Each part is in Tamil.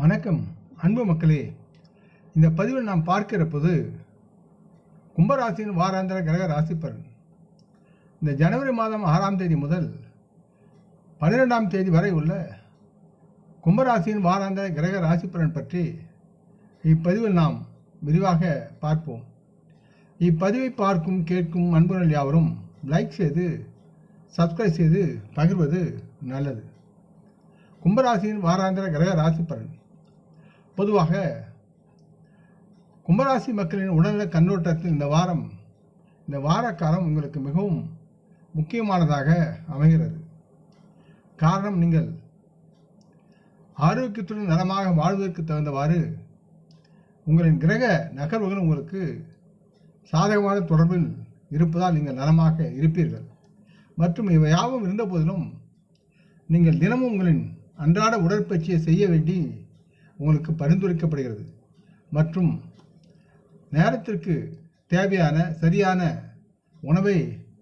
வணக்கம் அன்பு மக்களே. இந்த பதிவில் நாம் பார்க்கிற போது கும்பராசியின் வாராந்திர கிரக ராசி பலன். இந்த ஜனவரி மாதம் ஆறாம் தேதி முதல் பன்னிரெண்டாம் தேதி வரை உள்ள கும்பராசியின் வாராந்திர கிரக ராசி பலன் பற்றி இப்பதிவில் நாம் விரிவாக பார்ப்போம். இப்பதிவை பார்க்கும் கேட்கும் அன்புகள் யாவரும் லைக் செய்து சப்ஸ்கிரைப் செய்து பகிர்வது நல்லது. கும்பராசியின் வாராந்திர கிரக ராசி பலன். பொதுவாக கும்பராசி மக்களின் உடல்நல கண்ணோட்டத்தில் இந்த வாரம் இந்த வாரக்காலம் உங்களுக்கு மிகவும் முக்கியமானதாக அமைகிறது. காரணம் நீங்கள் ஆரோக்கியத்துடன் நலமாக வாழ்வதற்கு தகுந்தவாறு உங்களின் கிரக நகர்வுகள் உங்களுக்கு சாதகமான தொடர்பில் இருப்பதால் நீங்கள் நலமாக இருப்பீர்கள். மற்றும் இவை யாவும் இருந்த போதிலும் நீங்கள் தினமும் உங்களின் அன்றாட உடற்பயிற்சியை செய்ய வேண்டி உங்களுக்கு பரிந்துரைக்கப்படுகிறது. மற்றும் நேரத்திற்கு தேவையான சரியான உணவை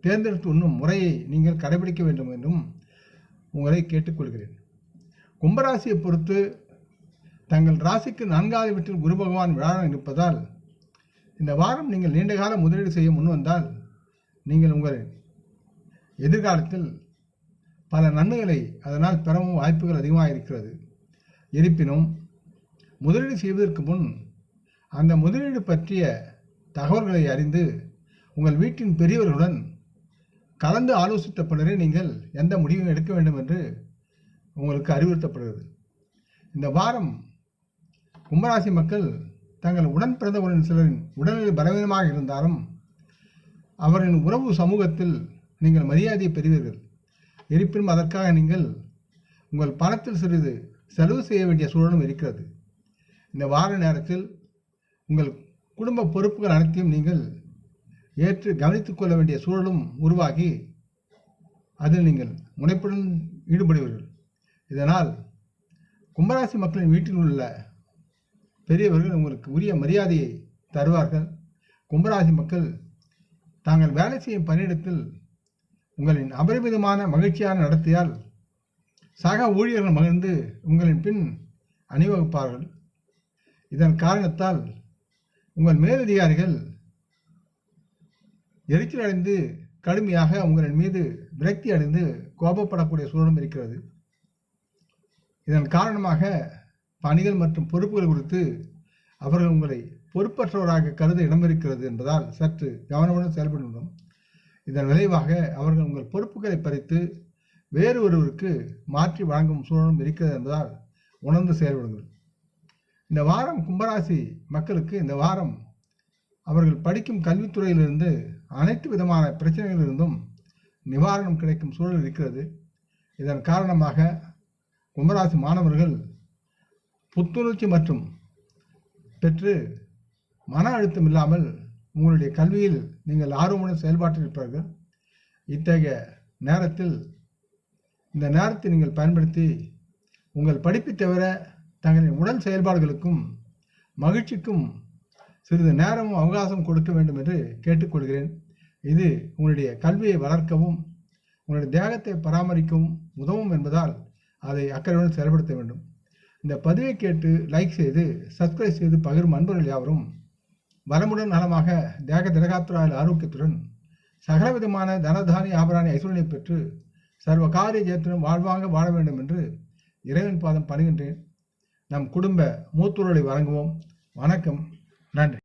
தேர்ந்தெடுத்து உண்ணும் முறையை நீங்கள் கடைபிடிக்க வேண்டும் என்றும் உங்களை கேட்டுக்கொள்கிறேன். கும்பராசியை பொறுத்து தங்கள் ராசிக்கு நான்காவது வீட்டில் குரு பகவான் விழாடம் இருப்பதால் இந்த வாரம் நீங்கள் நீண்டகால முதலீடு செய்ய முன் வந்தால் நீங்கள் உங்கள் எதிர்காலத்தில் பல நன்மைகளை அதனால் பெறவும் வாய்ப்புகள் அதிகமாக இருக்கிறது இருப்பினும் முதலீடு செய்வதற்கு முன் அந்த முதலீடு பற்றிய தகவல்களை அறிந்து உங்கள் வீட்டின் பெரியவர்களுடன் கலந்து ஆலோசித்த பின்னரே நீங்கள் எந்த முடிவும் எடுக்க வேண்டும் என்று உங்களுக்கு அறிவுறுத்தப்படுகிறது. இந்த வாரம் கும்பராசி மக்கள் தங்கள் உடன் பிறந்தவரின் சிலரின் உடல்நிலை பலவீனமாக இருந்தாலும் அவரின் உறவு சமூகத்தில் நீங்கள் மரியாதையை பெறுவீர்கள். இருப்பினும் அதற்காக நீங்கள் உங்கள் பணத்தில் சிறிது செலவு செய்ய வேண்டிய சூழலும் இருக்கிறது. இந்த வார நேரத்தில் உங்கள் குடும்ப பொறுப்புகள் அனைத்தையும் நீங்கள் ஏற்று கவனித்துக் கொள்ள வேண்டிய சூழலும் உருவாகி அதில் நீங்கள் முனைப்புடன் ஈடுபடுவீர்கள். இதனால் கும்பராசி மக்களின் வீட்டில் உள்ள பெரியவர்கள் உங்களுக்கு உரிய மரியாதையை தருவார்கள். கும்பராசி மக்கள் தாங்கள் வேலை செய்யும் பணியிடத்தில் உங்களின் அபரிமிதமான மகிழ்ச்சியான நடத்தையால் சக ஊழியர்கள் மகிழ்ந்து உங்களின் பின் அணிவகுப்பார்கள். இதன் காரணத்தால் உங்கள் மேலதிகாரிகள் எரிச்சல் அடைந்து கடுமையாக உங்களின் மீது விரக்தி அடைந்து கோபப்படக்கூடிய சூழலும் இருக்கிறது. இதன் காரணமாக பணிகள் மற்றும் பொறுப்புகள் குறித்து அவர்கள் உங்களை பொறுப்பற்றவராக கருத இடமிருக்கிறது என்பதால் சற்று கவனமுடன் செயல்பட வேண்டும். இதன் விளைவாக அவர்கள் உங்கள் பொறுப்புகளை பறித்து வேறு ஒருவருக்கு மாற்றி வழங்கும் சூழலும் இருக்கிறது என்பதால் உணர்ந்து செயல்படுங்கள். இந்த வாரம் கும்பராசி மக்களுக்கு இந்த வாரம் அவர்கள் படிக்கும் கல்வித்துறையிலிருந்து அனைத்து விதமான பிரச்சனைகளிலிருந்தும் நிவாரணம் கிடைக்கும் சூழல் இருக்கிறது. இதன் காரணமாக கும்பராசி மாணவர்கள் புத்துணர்ச்சி மற்றும் பெற்று மன அழுத்தம் இல்லாமல் உங்களுடைய கல்வியில் நீங்கள் ஆர்வமுடன் செயல்பாட்டில் இருப்பார்கள் இத்தகைய நேரத்தில் இந்த நேரத்தை நீங்கள் பயன்படுத்தி உங்கள் படிப்பை தவிர தங்களின் உடல் செயல்பாடுகளுக்கும் மகிழ்ச்சிக்கும் சிறிது நேரமும் அவகாசம் கொடுக்க வேண்டும் என்று கேட்டுக்கொள்கிறேன். இது உங்களுடைய கல்வியை வளர்க்கவும் உங்களுடைய தேகத்தை பராமரிக்கவும் உதவும் என்பதால் அதை அக்கறையுடன் செயல்படுத்த வேண்டும். இந்த பதிவை கேட்டு லைக் செய்து சப்ஸ்கிரைப் செய்து பகிரும் அன்பர்கள் யாவரும் வளமுடன் நலமாக தேக திரகாத்துராயில் ஆரோக்கியத்துடன் சகலவிதமான தனதானி ஆபராணி ஐஸ்வர்யை பெற்று சர்வ காரிய ஜெயத்துடன் வாழ்வாங்க வாழ வேண்டும் என்று இறைவன் பாதம் பணிகின்றேன். நம் குடும்ப மூத்தூர்களை வழங்குவோம் வணக்கம். நன்றி.